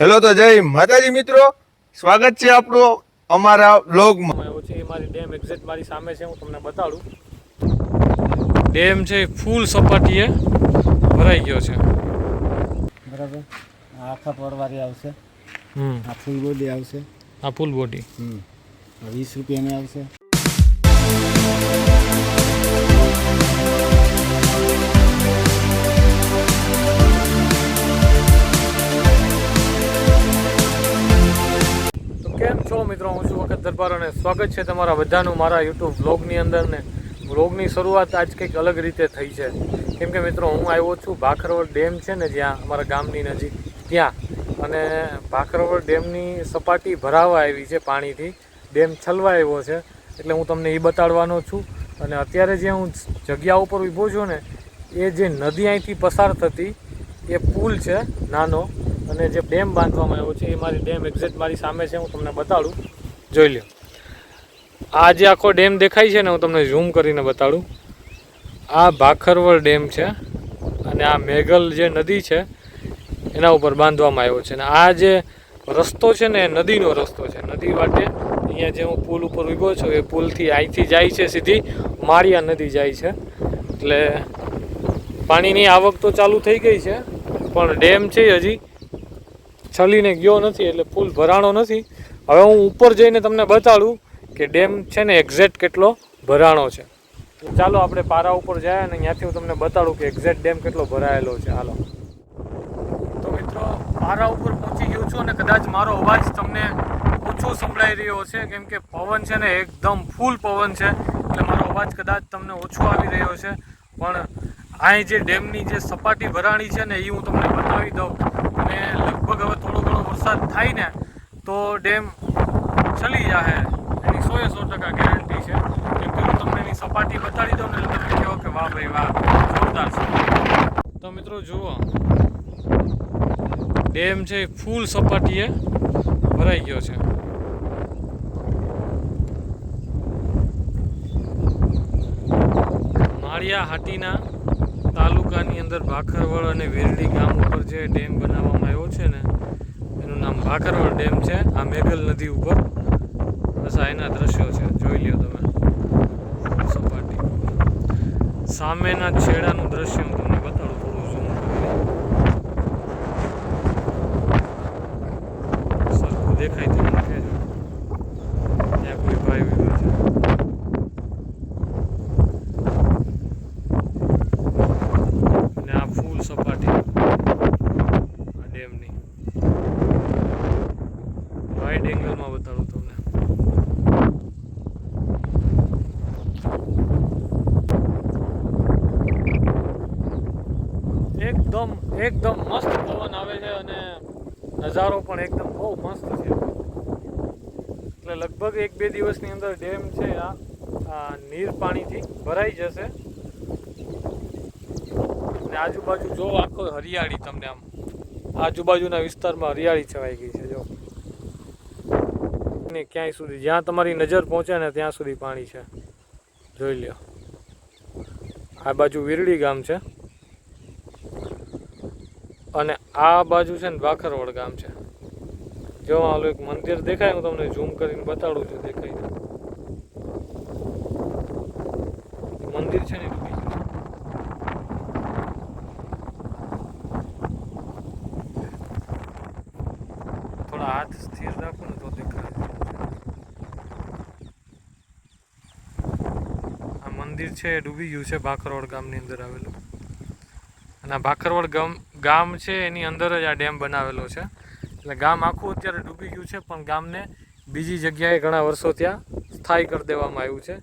Hello તો જય માતાજી મિત્રો સ્વાગત છે આપણો અમારા બ્લોગમાં આવ્યો છે એ મારી ડેમ એક્ઝેક્ટ મારી સામે છે હું તમને બતાડું. ડેમ છે ફૂલ સપાટીએ ભરાઈ ગયો છે. બરાબર. આ આખા પરવારી આવશે. હમ. આ ફૂલ બોડી આવશે. આ ફૂલ બોડી. હમ. વીસ રૂપિયાની આવશે. કેમ છો મિત્રો? હું છું વખત દરબાર અને સ્વાગત છે તમારા બધાનું મારા યુટ્યુબ બ્લોગની અંદર ને બ્લોગની શરૂઆત આજ કંઈક અલગ રીતે થઈ છે. કેમ કે મિત્રો, હું આવ્યો છું ભાખરવડ ડેમ છે ને જ્યાં અમારા ગામની નજીક ત્યાં. અને ભાખરવડ ડેમની સપાટી ભરાવા આવી છે પાણીથી. ડેમ છલવા આવ્યો છે. એટલે હું તમને એ બતાડવાનો છું. અને અત્યારે જે હું જગ્યા ઉપર ઊભો છું ને, એ જે નદી અહીંથી પસાર થતી, એ પુલ છે નાનો અને જે ડેમ બાંધવામાં આવ્યો છે, એ મારી ડેમ એક્ઝેક્ટ મારી સામે છે, હું તમને બતાડું. જોઈ લ્યો. આ જે આખો ડેમ દેખાય છે ને, હું તમને ઝૂમ કરીને બતાડું. આ ભાખરવડ ડેમ છે, અને આ મેઘલ જે નદી છે, એના ઉપર બાંધવામાં આવ્યો છે. અને આ જે રસ્તો છે ને, એ નદીનો રસ્તો છે. નદી વાટે અહીંયા જે હું પુલ ઉપર ઊભો છું, એ પુલથી અહીંથી જાય છે સીધી. માળિયા નદી જાય છે. એટલે પાણીની આવક તો ચાલુ થઈ ગઈ છે, પણ ડેમ છે હજી છલીને ગયો નથી એટલે ફૂલ ભરાણો નથી. હવે હું ઉપર જઈને તમને બતાડું કે ડેમ છે ને એક્ઝેક્ટ કેટલો ભરાણો છે. ચાલો આપણે પારા ઉપર જાય અને ત્યાંથી હું તમને બતાડું કે એક્ઝેક્ટ ડેમ કેટલો ભરાયેલો છે. હાલો. તો મિત્રો, પારા ઉપર પહોંચી ગયો છું અને કદાચ મારો અવાજ તમને ઓછો સંભળાઈ રહ્યો છે કેમ કે પવન છે ને એકદમ ફૂલ પવન છે. એટલે મારો અવાજ કદાચ તમને ઓછો આવી રહ્યો છે પણ અહીં જે ડેમની જે સપાટી ભરાણી છે ને એ હું તમને બતાવી દઉં. અને લગભગ હવે વરસાદ થાય ને તો ડેમ ચલી જાય એની સો એ સો ટકા ગેરંટી છે. કેમ કે હું તમને એની સપાટી બતાડી દઉં ને એટલે તમે કહો કે વાહ ભાઈ વાહ, જોરદાર છે. તો મિત્રો જુઓ, ડેમ છે એ ફૂલ સપાટીએ ભરાઈ ગયો છે. માળિયા હાટીના તાલુકાની અંદર ભાખરવડ અને વેરડી ગામ ઉપર જે ડેમ બનાવવામાં આવ્યો છે ને ભાખરવડ ડેમ છે. આ મેઘલ નદી ઉપર. બસ આ એના દ્રશ્યો છે. જોઈ લ્યો તમે. સપાટી. સામેના છેડાનું દ્રશ્ય હું તમને બતાડું થોડું ઝૂમ સરખું દેખાય તે મને કહેજો ત્યાં કોઈ ભાઈ વિભાગ છે અને આ ફૂલ સપાટી આ ડેમની વાઇડ એંગલમાં બતાડું તમને એકદમ એકદમ મસ્ત પવન આવે છે અને નજારો પણ એકદમ બહુ મસ્ત છે. એટલે લગભગ એક બે દિવસની અંદર ડેમ છે આ આ નીર પાણીથી ભરાઈ જશે. અને આજુબાજુ જો આખો હરિયાળી તમને આમ, આજુબાજુના વિસ્તારમાં હરિયાળી છવાઈ ગઈ છે, જો. ને ક્યાંય સુધી, જ્યાં તમારી નજર પહોંચે ને ત્યાં સુધી પાણી છે. જોઈ લ્યો. આ બાજુ વીરડી ગામ છે. અને આ બાજુ છે ને ભાખરવડ ગામ છે જો આલું એક મંદિર દેખાય, હું તમને ઝૂમ કરીને બતાડું છું, દેખાય. મંદિર છે ને. થોડા હાથ સ્થિર રાખો ને તો દેખાય આ મંદિર છે ડૂબી ગયું છે, ભાખરવડ ગામની અંદર આવેલું અને આ ભાખરવડ ગામ ગામ છે, એની અંદર જ આ ડેમ બનાવેલો છે. એટલે ગામ આખું અત્યારે ડૂબી ગયું છે, પણ ગામને બીજી જગ્યાએ ઘણા વર્ષો ત્યાં સ્થાયી કરી દેવામાં આવ્યું છે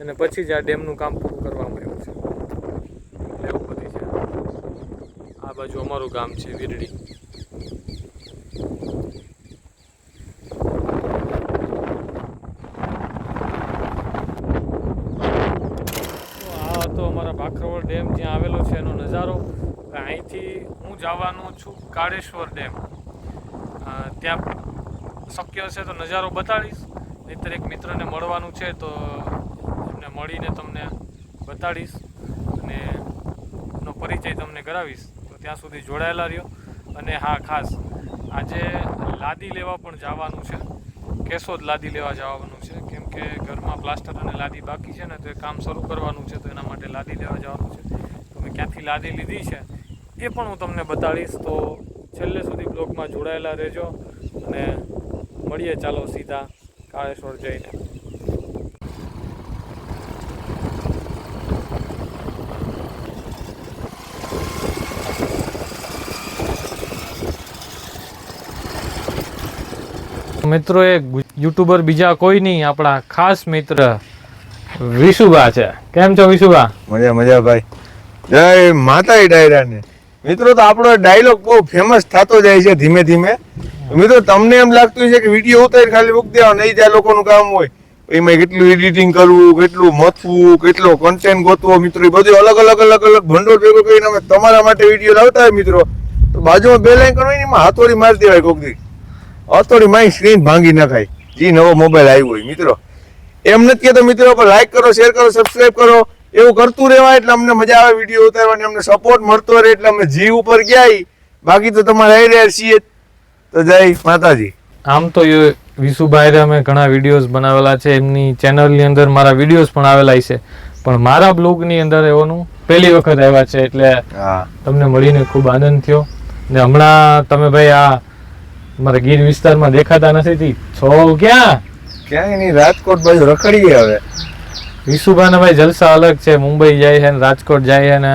અને પછી જ આ ડેમનું કામ પૂરું કરવામાં આવ્યું છે. એવું બધી છે. આ બાજુ અમારું ગામ છે, વીરડી. આ હતો અમારા ભાખરવડ ડેમ, જ્યાં આવેલો છે એનો નજારો. અહીંથી હું જવાનો છું કાળેશ્વર ડેમ. ત્યાં શક્ય હશે તો નજારો બતાડીશ. નહીંતર એક મિત્રને મળવાનું છે તો એમને મળીને તમને બતાડીશ અને એનો પરિચય તમને કરાવીશ. તો ત્યાં સુધી જોડાયેલા રહ્યો. અને હા, ખાસ, આજે લાદી લેવા પણ જવાનું છે. કેશોદ લાદી લેવા જવાનું છે. કેમ કે ઘરમાં પ્લાસ્ટર અને લાદી બાકી છે ને, તો એ કામ શરૂ કરવાનું છે, તો એના માટે લાદી લેવા જવાનું છે. તો મેં ક્યાંથી લાદી લીધી છે? એ પણ હું તમને બતાડીશ તો છેલ્લે સુધી બ્લોગમાં જોડાયેલા રહેજો અને મળીએ ચાલો સીધા કાળેશ્વર જઈને. મિત્રો એ યુટ્યુબર બીજા કોઈ નહીં આપણા ખાસ મિત્ર વિશુભા છે. કેમ છો વિશુભા? મજા મજા ભાઈ. જય માતા ડાયરા ને મિત્રો, તો આપણો ડાયલોગ બહુ ફેમસ થતો જાય છે ધીમે ધીમે. મિત્રો, તમને એમ લાગતું છે કે વીડિયો ઉતારી ખાલી મૂકી દેવા નહીં ત્યાં લોકોનું કામ હોય. એમાં કેટલું એડિટિંગ કરવું, કેટલું મથવું, કેટલો કન્ટેન્ટ ગોતવો, મિત્રો, એ બધું અલગ અલગ અલગ અલગ ભંડોળ ભેગું કરીને અમે તમારા માટે વીડિયો લાવતા હોય, મિત્રો. તો બાજુમાં બે લાઈન કરવાની, એમાં હાથોડી મારી દેવાય કોક દી. હાથોડી મારી સ્ક્રીન ભાંગી નખાય. જે, નવો મોબાઈલ આવ્યો હોય, મિત્રો. એમ નથી કહેતો, મિત્રો લાઈક કરો શેર કરો સબસ્ક્રાઇબ કરો. એવું કરતું રહેવાય એટલે અમને મજા આવે વીડિયો ઉતારવાની અમને સપોર્ટ મળતો રહે એટલે અમે જીવ ઉપર ગયા બાકી તો તમારે આવી રહ્યા છીએ તો જય માતાજી. આમ તો વિશુભાઈ અમે ઘણા વિડીયોઝ બનાવેલા છે. એમની ચેનલની અંદર મારા વિડીયોઝ પણ આવેલા છે. પણ મારા બ્લોગની અંદર એઓનું પહેલી વખત આવ્યા છે એટલે તમને મળીને ખૂબ આનંદ થયો. ને હમણાં તમે ભાઈ આ મારા ગીર વિસ્તારમાં દેખાતા નથી. છો ક્યાં? ક્યાંય નહીં રાજકોટ બાજુ રખડીએ હવે. વિશુભાઈ ભાઈ જલસા અલગ છે મુંબઈ જાય છે ને રાજકોટ જાય છે ને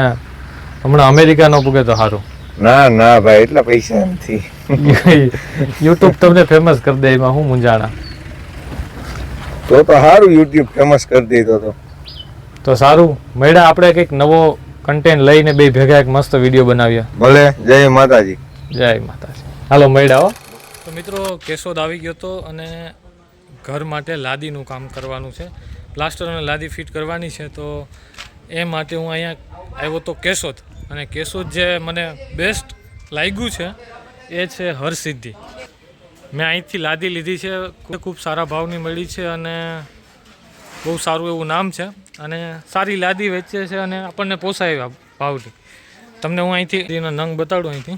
હમણાં અમેરિકા નો પૂગે તો સારું ના ના ભાઈ એટલા પૈસા નથી. યુટ્યુબ તમને ફેમસ કરી દે એમાં હું મુંજાણા તો તો સારું યુટ્યુબ ફેમસ કરી દીધો તો તો. સારું મેડા આપણે કંઈક નવો કન્ટેન્ટ લઈને બે ભેગા એક મસ્ત વીડિયો બનાવ્યા ભલે જય માતાજી. જય માતાજી. હાલો મેડા હો. તો મિત્રો કેશોદ આવી ગયો તો અને ઘર માટે લાદીનું કામ કરવાનું છે. પ્લાસ્ટર અને લાદી ફિટ કરવાની છે, તો એ માટે હું અહીંયા આવ્યો તો કેશોદ. અને કેશોદ જે મને બેસ્ટ લાગ્યું છે, એ છે હરસિદ્ધિ. મેં અહીંથી લાદી લીધી છે, ખૂબ- સારા ભાવની મળી છે અને બહુ સારું એવું નામ છે. અને સારી લાદી વેચે છે અને આપણને પોસાય ભાવની તમને હું અહીંથી એનો નંગ બતાડું અહીંથી.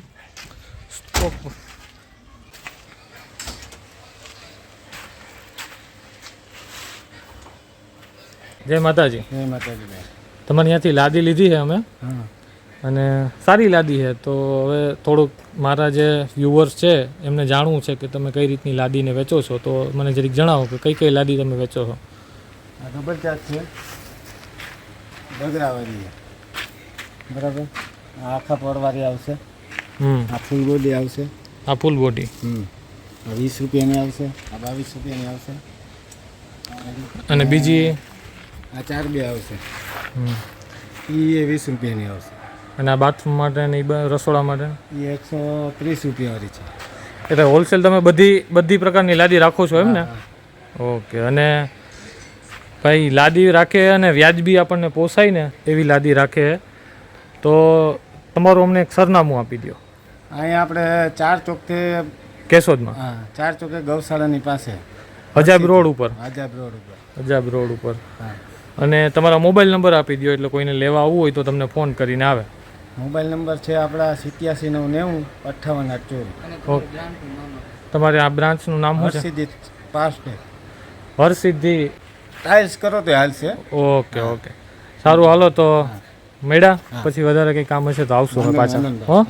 જય માતાજી. જય માતાજી ભાઈ. તમારે ત્યાંથી લાદી લીધી છે અમે. હા. અને સારી લાદી છે. તો હવે થોડુંક મારા જે વ્યુઅર્સ છે એમને જાણવું છે કે તમે કઈ રીતની લાદીને વેચો છો. તો મને જરીક જણાવો કે કઈ કઈ લાદી તમે વેચો છો. આ ડબલ ચાર્જ છે. બગરાવાળી છે. બરાબર? આ આખા પરવારી આવશે. હમ. આ ફૂલ બોડી આવશે. આ ફૂલ બોડી હમ. વીસ રૂપિયાની આવશે. આ બાવીસ રૂપિયાની આવશે. અને બીજી આ ચાર બે આવશે. એ વીસ રૂપિયાની આવશે. અને આ બાથરૂમ માટે ને રસોડા માટે એ એકસો ત્રીસ રૂપિયાવાળી છે. એટલે હોલસેલ તમે બધી બધી પ્રકારની લાદી રાખો છો એમ ને? ઓકે અને ભાઈ લાદી રાખે અને વ્યાજબી આપણને પોસાય ને એવી લાદી રાખે. તો તમારું અમને એક સરનામું આપી દો અહીંયા આપણે ચાર ચોકથી કેશોદમાં? હા ચાર ચોકે ગૌશાળાની પાસે. અજાબ રોડ ઉપર. અજાબ રોડ ઉપર. અજાબ રોડ ઉપર. હા. અને તમારા મોબાઈલ નંબર આપી દો એટલે કોઈને લેવા આવવું હોય તો તમને ફોન કરીને આવે. મોબાઈલ નંબર છે આપણા સિત્યાસી નવ નેવું અઠ્ઠાવન આઠ ચોવીસ ઓકે. તમારે આ બ્રાન્ચનું નામ શું છે? હરસિદ્ધિ પાસ હરસિદ્ધિ. ટાઇલ્સ કરો તો હાલશે. Okay okay. સારું હાલો તો મેળા. પછી વધારે કંઈ કામ હશે તો આવશું પાછા. હા.